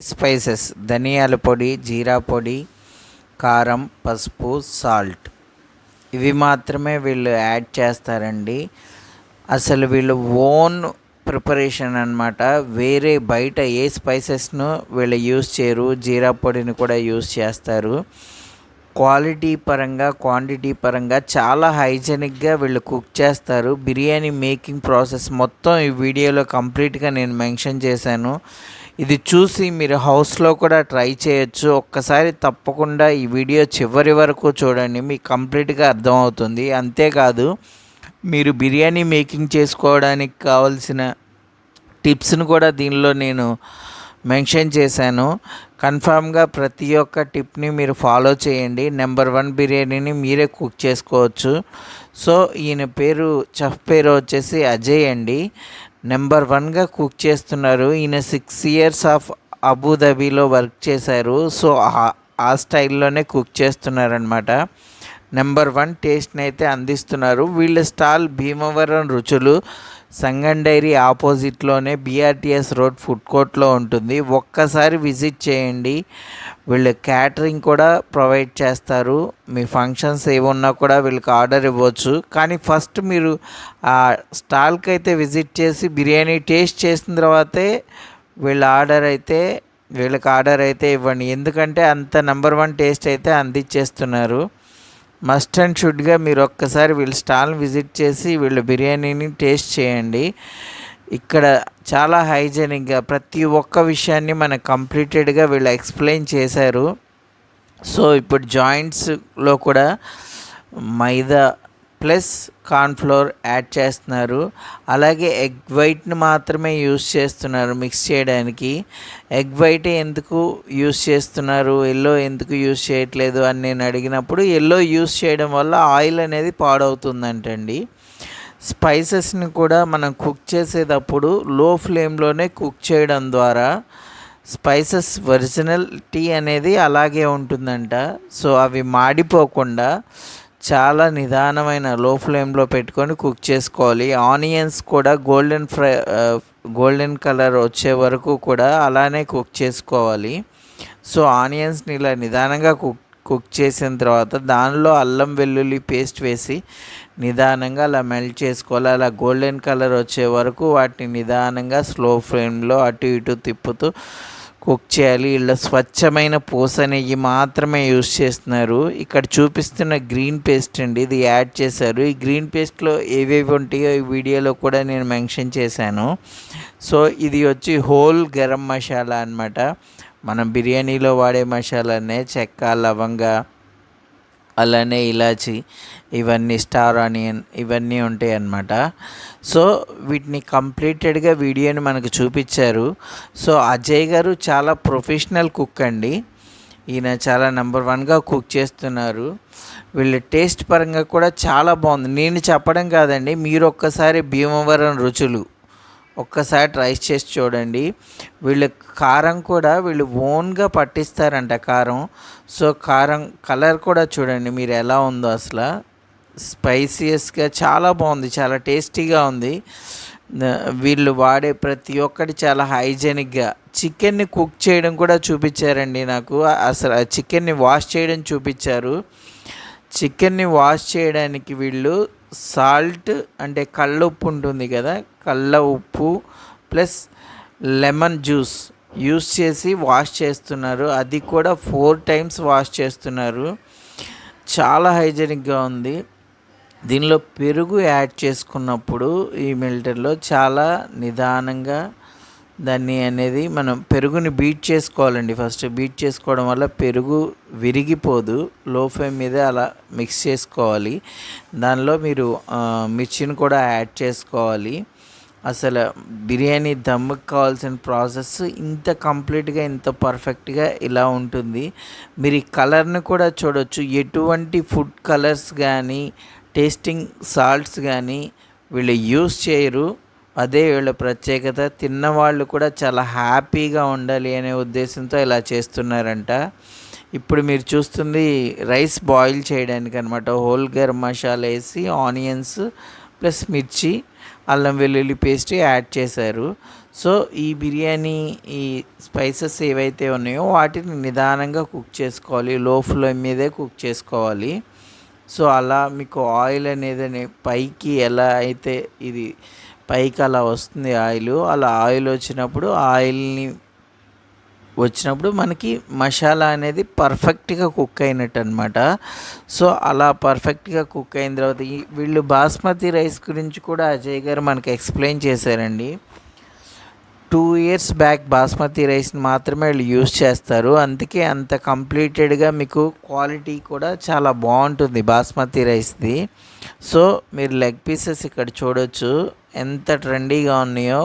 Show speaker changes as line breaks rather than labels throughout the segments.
Spices ధనియాల పొడి జీరా పొడి కారం పసుపు సాల్ట్. ఇవి మాత్రమే వీళ్ళు యాడ్ చేస్తారండి. అసలు వీళ్ళు ఓన్ ప్రిపరేషన్ అనమాట వేరే బయట ఏ స్పైసెస్ను వీళ్ళు యూస్ చేయరు జీరా పొడిని కూడా యూస్ చేస్తారు. క్వాలిటీ పరంగా క్వాంటిటీ పరంగా చాలా హైజెనిక్గా వీళ్ళు కుక్ చేస్తారు. బిర్యానీ మేకింగ్ ప్రాసెస్ మొత్తం ఈ వీడియోలో కంప్లీట్గా నేను మెన్షన్ చేశాను. ఇది చూసి మీరు హౌస్లో కూడా ట్రై చేయొచ్చు. ఒక్కసారి తప్పకుండా ఈ వీడియో చివరి వరకు చూడండి మీకు కంప్లీట్గా అర్థమవుతుంది. అంతేకాదు మీరు బిర్యానీ మేకింగ్ చేసుకోవడానికి కావాల్సిన టిప్స్ను కూడా దీనిలో నేను మెన్షన్ చేశాను. కన్ఫామ్గా ప్రతి ఒక్క టిప్ని మీరు ఫాలో చేయండి. నెంబర్ వన్ బిర్యానీని మీరే కుక్ చేసుకోవచ్చు. సో ఈయన పేరు చెఫ్ పేరు వచ్చేసి అజయ్ అండి. నెంబర్ వన్గా కుక్ చేస్తున్నారు. ఈయన సిక్స్ ఇయర్స్ ఆఫ్ అబుదాబీలో వర్క్ చేశారు. సో ఆ స్టైల్లోనే కుక్ చేస్తున్నారనమాట నెంబర్ వన్ టేస్ట్ని అయితే అందిస్తున్నారు. వీళ్ళ స్టాల్ భీమవరం రుచులు సంగం డైరీ ఆపోజిట్లోనే బీఆర్టీఎస్ రోడ్ ఫుడ్ కోర్ట్లో ఉంటుంది. ఒక్కసారి విజిట్ చేయండి. వీళ్ళు క్యాటరింగ్ కూడా ప్రొవైడ్ చేస్తారు. మీ ఫంక్షన్స్ ఏమున్నా కూడా వీళ్ళకి ఆర్డర్ ఇవ్వచ్చు. కానీ ఫస్ట్ మీరు ఆ స్టాల్కి అయితే విజిట్ చేసి బిర్యానీ టేస్ట్ చేసిన తర్వాతే వీళ్ళ ఆర్డర్ అయితే వీళ్ళకి ఆర్డర్ అయితే ఇవ్వండి. ఎందుకంటే అంత నెంబర్ వన్ టేస్ట్ అయితే అందించేస్తున్నారు. మస్ట్ అండ్ షుడ్గా మీరు ఒక్కసారి వీళ్ళ స్టాల్ విజిట్ చేసి వీళ్ళ బిర్యానీని టేస్ట్ చేయండి. ఇక్కడ చాలా హైజెనిక్గా ప్రతి ఒక్క విషయాన్ని మనకు కంప్లీటెడ్గా వీళ్ళు ఎక్స్ప్లెయిన్ చేశారు. సో ఇప్పుడు జాయింట్స్లో కూడా మైదా ప్లస్ కార్న్ఫ్లోర్ యాడ్ చేస్తున్నారు. అలాగే ఎగ్ వైట్ని మాత్రమే యూస్ చేస్తున్నారు మిక్స్ చేయడానికి. ఎగ్ వైట్ ఎందుకు యూస్ చేస్తున్నారు? ఎల్లో ఎందుకు యూస్ చేయట్లేదు అని నేను అడిగినప్పుడు ఎల్లో యూస్ చేయడం వల్ల ఆయిల్ అనేది పాడవుతుందంటండి. స్పైసెస్ని కూడా మనం కుక్ చేసేటప్పుడు లో ఫ్లేమ్లోనే కుక్ చేయడం ద్వారా స్పైసెస్ ఒరిజినల్ టీ అనేది అలాగే ఉంటుందంట. సో అవి మాడిపోకుండా చాలా నిదానమైన లో ఫ్లేమ్లో పెట్టుకొని కుక్ చేసుకోవాలి. ఆనియన్స్ కూడా గోల్డెన్ ఫ్రై గోల్డెన్ కలర్ వచ్చే వరకు కూడా అలానే కుక్ చేసుకోవాలి. సో ఆనియన్స్ని ఇలా నిదానంగా కుక్ కుక్ చేసిన తర్వాత దానిలో అల్లం వెల్లుల్లి పేస్ట్ వేసి నిదానంగా అలా మెల్ట్ చేసుకోవాలి. అలా గోల్డెన్ కలర్ వచ్చే వరకు వాటిని నిదానంగా స్లో ఫ్లేమ్లో అటు ఇటు తిప్పుతూ కుక్ చేయాలి. ఇలా స్వచ్ఛమైన పూస నెయ్యి మాత్రమే యూస్ చేస్తున్నారు. ఇక్కడ చూపిస్తున్న గ్రీన్ పేస్ట్ అండి. ఇది యాడ్ చేశారు. ఈ గ్రీన్ పేస్ట్లో ఏవేవి ఉంటాయో ఈ వీడియోలో కూడా నేను మెన్షన్ చేశాను. సో ఇది వచ్చి హోల్ గరం మసాలా అనమాట మనం బిర్యానీలో వాడే మసాలానే చెక్క లవంగ అలానే ఇలాచి ఇవన్నీ స్టార్ ఆనియన్ ఇవన్నీ ఉంటాయి అన్నమాట. సో వీటిని కంప్లీటెడ్గా వీడియోని మనకు చూపించారు. సో అజయ్ గారు చాలా ప్రొఫెషనల్ కుక్ అండి. ఈయన చాలా నెంబర్ వన్గా కుక్ చేస్తున్నారు. వీళ్ళ టేస్ట్ పరంగా కూడా చాలా బాగుంది. నేను చెప్పడం కాదండి మీరు ఒక్కసారి భీమవరం రుచులు. ఒక్కసారి ట్రై చేసి చూడండి. వీళ్ళు కారం కూడా వీళ్ళు ఓన్గా పట్టిస్తారంట కారం. సో కారం కలర్ కూడా చూడండి మీరు ఎలా ఉందో అసలు. స్పైసియస్గా చాలా బాగుంది చాలా టేస్టీగా ఉంది. వీళ్ళు వాడే ప్రతి ఒక్కటి చాలా హైజెనిక్గా. చికెన్ని కుక్ చేయడం కూడా చూపించారండి నాకు. అసలు చికెన్ని వాష్ చేయడం చూపించారు. చికెన్ని వాష్ చేయడానికి వీళ్ళు సాల్ట్ అంటే కళ్ళుప్పు ఉంటుంది కదా కళ్ళ ఉప్పు ప్లస్ లెమన్ జ్యూస్ యూస్ చేసి వాష్ చేస్తున్నారు. అది కూడా ఫోర్ టైమ్స్ వాష్ చేస్తున్నారు. చాలా హైజెనిక్గా ఉంది. దీనిలో పెరుగు యాడ్ చేసుకున్నప్పుడు ఈ మిల్టర్లో చాలా నిదానంగా దాన్ని అనేది మనం పెరుగుని బీట్ చేసుకోవాలండి. ఫస్ట్ బీట్ చేసుకోవడం వల్ల పెరుగు విరిగిపోదు. లో ఫ్లేమ్ మీద అలా మిక్స్ చేసుకోవాలి. దానిలో మీరు మిర్చిని కూడా యాడ్ చేసుకోవాలి. అసలు బిర్యానీ దమ్ముకు కావాల్సిన ప్రాసెస్ ఇంత కంప్లీట్గా ఇంత పర్ఫెక్ట్గా ఇలా ఉంటుంది. మీరు ఈ కలర్ని కూడా చూడొచ్చు. ఎటువంటి ఫుడ్ కలర్స్ కానీ టేస్టింగ్ సాల్ట్స్ కానీ వీళ్ళు యూస్ చేయరు. అదే వీళ్ళ ప్రత్యేకత. తిన్నవాళ్ళు కూడా చాలా హ్యాపీగా ఉండాలి అనే ఉద్దేశంతో ఇలా చేస్తున్నారంట. ఇప్పుడు మీరు చూస్తుంది రైస్ బాయిల్ చేయడానికి అనమాట హోల్ గరం మసాలా వేసి ఆనియన్స్ ప్లస్ మిర్చి అల్లం వెల్లుల్లి పేస్ట్ యాడ్ చేశారు. సో ఈ బిర్యానీ ఈ స్పైసెస్ ఏవైతే ఉన్నాయో వాటిని నిదానంగా కుక్ చేసుకోవాలి. లో ఫ్లేమ్ మీదే కుక్ చేసుకోవాలి. సో అలా మీకు ఆయిల్ అనేది పైకి ఎలా అయితే ఇది పైకి అలా వస్తుంది ఆయిల్ అలా ఆయిల్ వచ్చినప్పుడు ఆయిల్ని వచ్చినప్పుడు మనకి మసాలా అనేది పర్ఫెక్ట్గా కుక్ అయినట్టు అనమాట సో అలా పర్ఫెక్ట్గా కుక్ అయిన తర్వాత వీళ్ళు బాస్మతి రైస్ గురించి కూడా అజయ్ గారు మనకి ఎక్స్ప్లెయిన్ చేశారండి. టూ ఇయర్స్ బ్యాక్ బాస్మతి రైస్ని మాత్రమే వీళ్ళు యూస్ చేస్తారు. అందుకే అంత కంప్లీటెడ్గా మీకు క్వాలిటీ కూడా చాలా బాగుంటుంది బాస్మతి రైస్ది. సో మీరు లెగ్ పీసెస్ ఇక్కడ చూడొచ్చు. ఎంత ట్రెండీగా ఉన్నాయో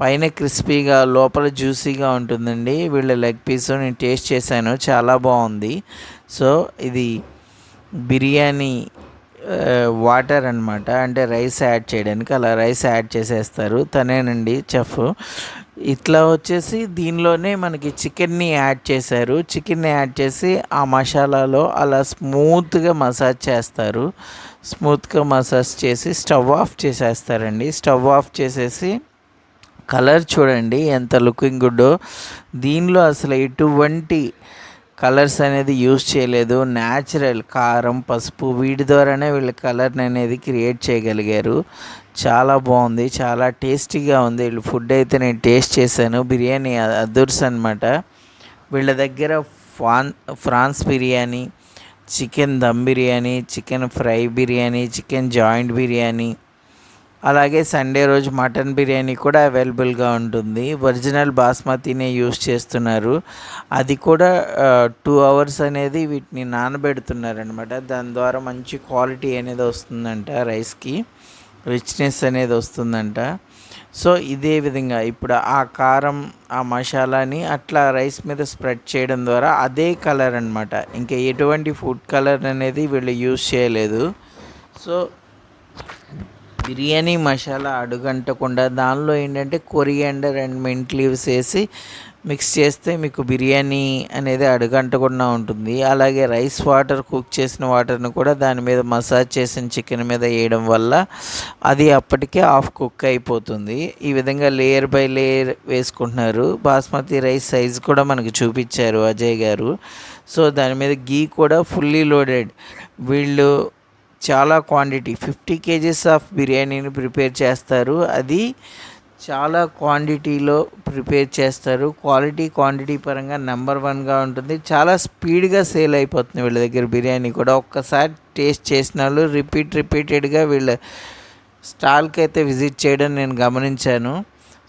పైన క్రిస్పీగా లోపల జ్యూసీగా ఉంటుందండి. వీళ్ళ లెగ్ పీస్ నేను టేస్ట్ చేశాను. చాలా బాగుంది. సో ఇది బిర్యానీ వాటర్ అనమాట అంటే రైస్ యాడ్ చేయడానికి అలా రైస్ యాడ్ చేసేస్తారు. తనేనండి చెఫ్. ఇట్లా వచ్చేసి దీనిలోనే మనకి చికెన్ని యాడ్ చేశారు. చికెన్ని యాడ్ చేసి ఆ మసాలాలో అలా స్మూత్గా మసాజ్ చేస్తారు. స్మూత్గా మసాజ్ చేసి స్టవ్ ఆఫ్ చేసేస్తారండి. స్టవ్ ఆఫ్ చేసేసి కలర్ చూడండి ఎంత లుకింగ్ గుడ్డో. దీనిలో అసలు ఎటువంటి కలర్స్ అనేది యూజ్ చేయలేదు. న్యాచురల్ కారం పసుపు వీటి ద్వారానే వీళ్ళు కలర్ని అనేది క్రియేట్ చేయగలిగారు. చాలా బాగుంది చాలా టేస్టీగా ఉంది. వీళ్ళు ఫుడ్ అయితే నేను టేస్ట్ చేశాను. బిర్యానీ అదుర్స్ అనమాట వీళ్ళ దగ్గర fan prawns biryani chicken dum biryani chicken fry biryani chicken joint biryani అలాగే సండే రోజు మటన్ బిర్యానీ కూడా అవైలబుల్గా ఉంటుంది. ఒరిజినల్ బాస్మతినే యూస్ చేస్తున్నారు. అది కూడా టూ అవర్స్ అనేది వీటిని నానబెడుతున్నారనమాట దాని ద్వారా మంచి క్వాలిటీ అనేది వస్తుందంట రైస్కి. రిచ్నెస్ అనేది వస్తుందంట. సో ఇదే విధంగా ఇప్పుడు ఆ కారం ఆ మసాలాని అట్లా రైస్ మీద స్ప్రెడ్ చేయడం ద్వారా అదే కలర్ అనమాట ఇంకా ఎటువంటి ఫుడ్ కలర్ అనేది వీళ్ళు యూస్ చేయలేదు. సో బిర్యానీ మసాలా అడుగంటకుండా దానిలో ఏంటంటే కొరియాండర్ అండ్ మెంట్ లీవ్స్ వేసి మిక్స్ చేస్తే మీకు బిర్యానీ అనేది అడుగంటకుండా ఉంటుంది. అలాగే రైస్ వాటర్ కుక్ చేసిన వాటర్ని కూడా దాని మీద మసాజ్ చేసిన చికెన్ మీద వేయడం వల్ల అది అప్పటికే హాఫ్ కుక్ అయిపోతుంది. ఈ విధంగా లేయర్ బై లేయర్ వేసుకుంటున్నారు. బాస్మతి రైస్ సైజ్ కూడా మనకు చూపించారు అజయ్ గారు. సో దాని మీద గీ కూడా ఫుల్లీ లోడెడ్. వీళ్ళు చాలా క్వాంటిటీ ఫిఫ్టీ కేజీస్ ఆఫ్ బిర్యానీని ప్రిపేర్ చేస్తారు. అది చాలా క్వాంటిటీలో ప్రిపేర్ చేస్తారు. క్వాలిటీ క్వాంటిటీ పరంగా నెంబర్ వన్గా ఉంటుంది. చాలా స్పీడ్గా సేల్ అయిపోతుంది వీళ్ళ దగ్గర బిర్యానీ కూడా. ఒక్కసారి టేస్ట్ చేసిన వాళ్ళు రిపీట్ రిపీటెడ్గా వీళ్ళ స్టాల్కి అయితే విజిట్ చేయడం నేను గమనించాను.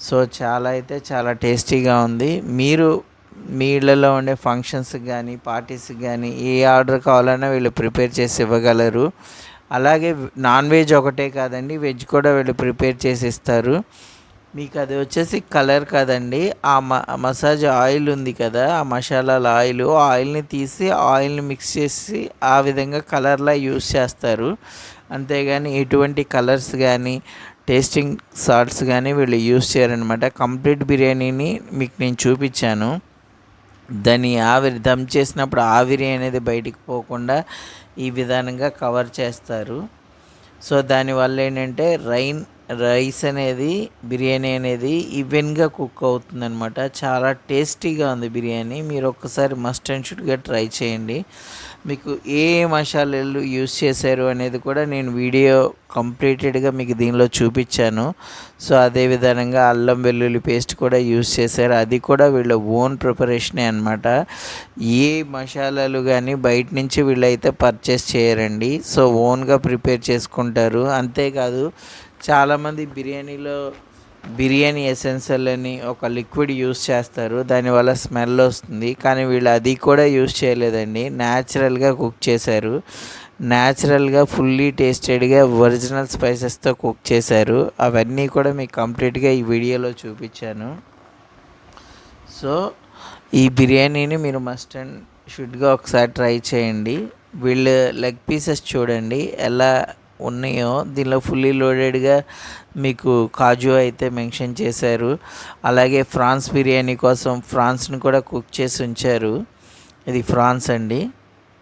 సో చాలా అయితే చాలా టేస్టీగా ఉంది. మీరు మీ ఇళ్ళలో ఉండే ఫంక్షన్స్కి కానీ పార్టీస్కి కానీ ఏ ఆర్డర్ కావాలన్నా వీళ్ళు ప్రిపేర్ చేసి ఇవ్వగలరు. అలాగే నాన్ వెజ్ ఒకటే కాదండి వెజ్ కూడా వీళ్ళు ప్రిపేర్ చేసి ఇస్తారు. మీకు అది వచ్చేసి కలర్ కాదండి. ఆ మసాజ్ ఆయిల్ ఉంది కదా ఆ మసాలాల ఆయిల్ ఆయిల్ని తీసి ఆయిల్ని మిక్స్ చేసి ఆ విధంగా కలర్లా యూస్ చేస్తారు. అంతేగాని ఎటువంటి కలర్స్ కానీ టేస్టింగ్ సాల్ట్స్ కానీ వీళ్ళు యూస్ చేయరనమాట కంప్లీట్ బిర్యానీని మీకు నేను చూపించాను. దాన్ని ఆవిరి దమ్ చేసినప్పుడు ఆవిరి అనేది బయటికి పోకుండా ఈ విధానంగా కవర్ చేస్తారు. సో దానివల్ల ఏంటంటే రైన్ రైస్ అనేది బిర్యానీ అనేది ఈవెన్గా కుక్ అవుతుంది అనమాట చాలా టేస్టీగా ఉంది బిర్యానీ. మీరు ఒక్కసారి మస్ట్ అండ్ షుడ్గా ట్రై చేయండి. మీకు ఏ మసాలాలు యూస్ చేశారు అనేది కూడా నేను వీడియో కంప్లీటెడ్గా మీకు దీనిలో చూపించాను. సో అదే విధంగా అల్లం వెల్లుల్లి పేస్ట్ కూడా యూస్ చేశారు. అది కూడా వీళ్ళ ఓన్ ప్రిపరేషనే అనమాట ఏ మసాలాలు కానీ బయట నుంచి వీళ్ళైతే పర్చేస్ చేయరండి. సో ఓన్గా ప్రిపేర్ చేసుకుంటారు. అంతేకాదు చాలామంది బిర్యానీలో బిర్యానీ ఎసెన్సల్ అని ఒక లిక్విడ్ యూస్ చేస్తారు. దానివల్ల స్మెల్ వస్తుంది. కానీ వీళ్ళు అది కూడా యూస్ చేయలేదండి. న్యాచురల్గా కుక్ చేశారు. న్యాచురల్గా ఫుల్లీ టేస్టెడ్గా ఒరిజినల్ స్పైసెస్తో కుక్ చేశారు. అవన్నీ కూడా మీకు కంప్లీట్గా ఈ వీడియోలో చూపించాను. సో ఈ బిర్యానీని మీరు మస్ట్ అండ్ షుడ్గా ఒకసారి ట్రై చేయండి. వీళ్ళు లెగ్ పీసెస్ చూడండి. ఎలా ఉన్నాయో దీనిలో ఫుల్లీ లోడెడ్గా మీకు కాజు అయితే మెన్షన్ చేశారు. అలాగే ఫ్రాన్స్ బిర్యానీ కోసం ఫ్రాన్స్ని కూడా కుక్ చేసి ఉంచారు. ఇది ఫ్రాన్స్ అండి.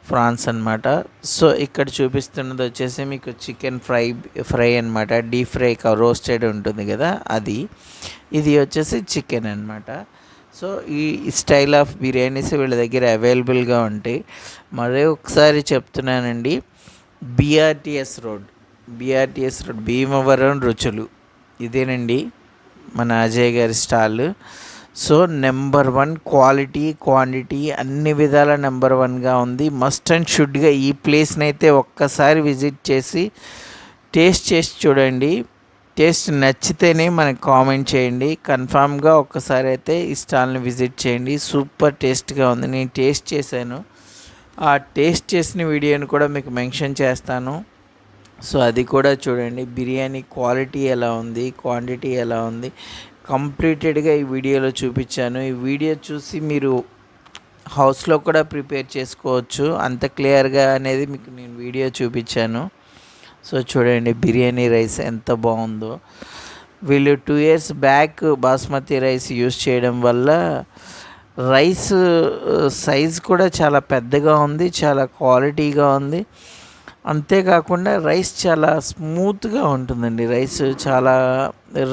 ఫ్రాన్స్ అన్నమాట. సో ఇక్కడ చూపిస్తున్నది వచ్చేసి మీకు చికెన్ ఫ్రై ఫ్రై అన్నమాట. డీప్ ఫ్రై రోస్టెడ్ ఉంటుంది కదా అది. ఇది వచ్చేసి చికెన్ అన్నమాట. సో ఈ స్టైల్ ఆఫ్ బిర్యానీస్ వీళ్ళ దగ్గర అవైలబుల్గా ఉంటాయి. మరీ ఒకసారి చెప్తున్నానండి. BRTS road. BRTS road Bhimavaram రుచులు. ఇదేనండి మన అజయ్ గారి stall. So number one quality quantity అన్ని విధాల నెంబర్ వన్గా ఉంది. మస్ట్ అండ్ షుడ్గా ఈ ప్లేస్ని అయితే ఒక్కసారి విజిట్ చేసి టేస్ట్ చేసి చూడండి. టేస్ట్ నచ్చితేనే మనకు కామెంట్ చేయండి. కన్ఫామ్గా ఒక్కసారి అయితే ఈ స్టాల్ని విజిట్ చేయండి. సూపర్ టేస్ట్గా ఉంది. నేను టేస్ట్ చేశాను. ఆ టేస్ట్ చేసిన వీడియోని కూడా మీకు మెన్షన్ చేస్తాను. సో అది కూడా చూడండి. బిర్యానీ క్వాలిటీ ఎలా ఉంది? క్వాంటిటీ ఎలా ఉంది? కంప్లీటెడ్గా ఈ వీడియోలో చూపించాను. ఈ వీడియో చూసి మీరు హౌస్లో కూడా ప్రిపేర్ చేసుకోవచ్చు. అంత క్లియర్గా అనేది మీకు నేను వీడియో చూపించాను. సో చూడండి బిర్యానీ రైస్ ఎంత బాగుందో. వీళ్ళు two years back basmati rice use చేయడం వల్ల రైస్ సైజ్ కూడా చాలా పెద్దగా ఉంది చాలా క్వాలిటీగా ఉంది. అంతేకాకుండా రైస్ చాలా స్మూత్గా ఉంటుందండి. రైస్ చాలా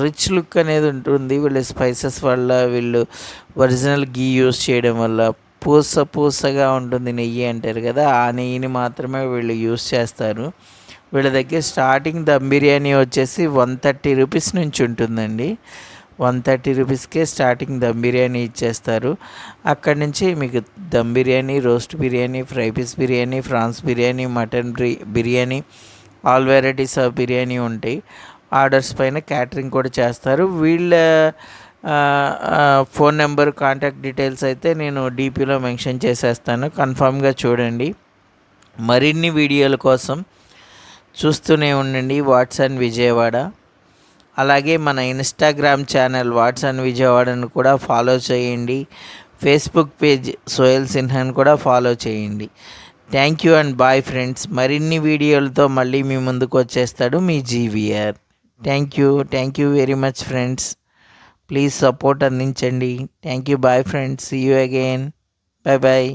రిచ్ లుక్ అనేది ఉంటుంది. వీళ్ళు స్పైసెస్ వల్ల వీళ్ళు ఒరిజినల్ గీ యూస్ చేయడం వల్ల పూస పూసగా ఉంటుంది నెయ్యి అంటారు కదా ఆ నెయ్యిని మాత్రమే వీళ్ళు యూస్ చేస్తారు. వీళ్ళ దగ్గర స్టార్టింగ్ దమ్ బిర్యానీ వచ్చేసి వన్ థర్టీ రూపీస్ నుంచి ఉంటుందండి. వన్ థర్టీ రూపీస్కే స్టార్టింగ్ దమ్ బిర్యానీ ఇచ్చేస్తారు. అక్కడి నుంచి మీకు dum biryani roast biryani fry piece biryani prawns biryani mutton biryani all varieties of biryani ఉంటాయి. ఆర్డర్స్ పైన క్యాటరింగ్ కూడా చేస్తారు. వీళ్ళ ఫోన్ నెంబర్ కాంటాక్ట్ డీటెయిల్స్ అయితే నేను డీపీలో మెన్షన్ చేసేస్తాను. కన్ఫామ్గా చూడండి. మరిన్ని వీడియోల కోసం చూస్తూనే ఉండండి. వాట్సాన్ విజయవాడ. అలాగే మన ఇన్స్టాగ్రామ్ ఛానల్ వాట్సన్ విజయవాడను కూడా ఫాలో చేయండి. ఫేస్బుక్ పేజ్ సోయల్ సిన్హాని కూడా ఫాలో చేయండి. Thank you and bye friends మరిన్ని వీడియోలతో మళ్ళీ మీ ముందుకు వచ్చేస్తాడు మీ GVR thank you thank you very much friends please support అందించండి. Thank you bye friends see you again bye bye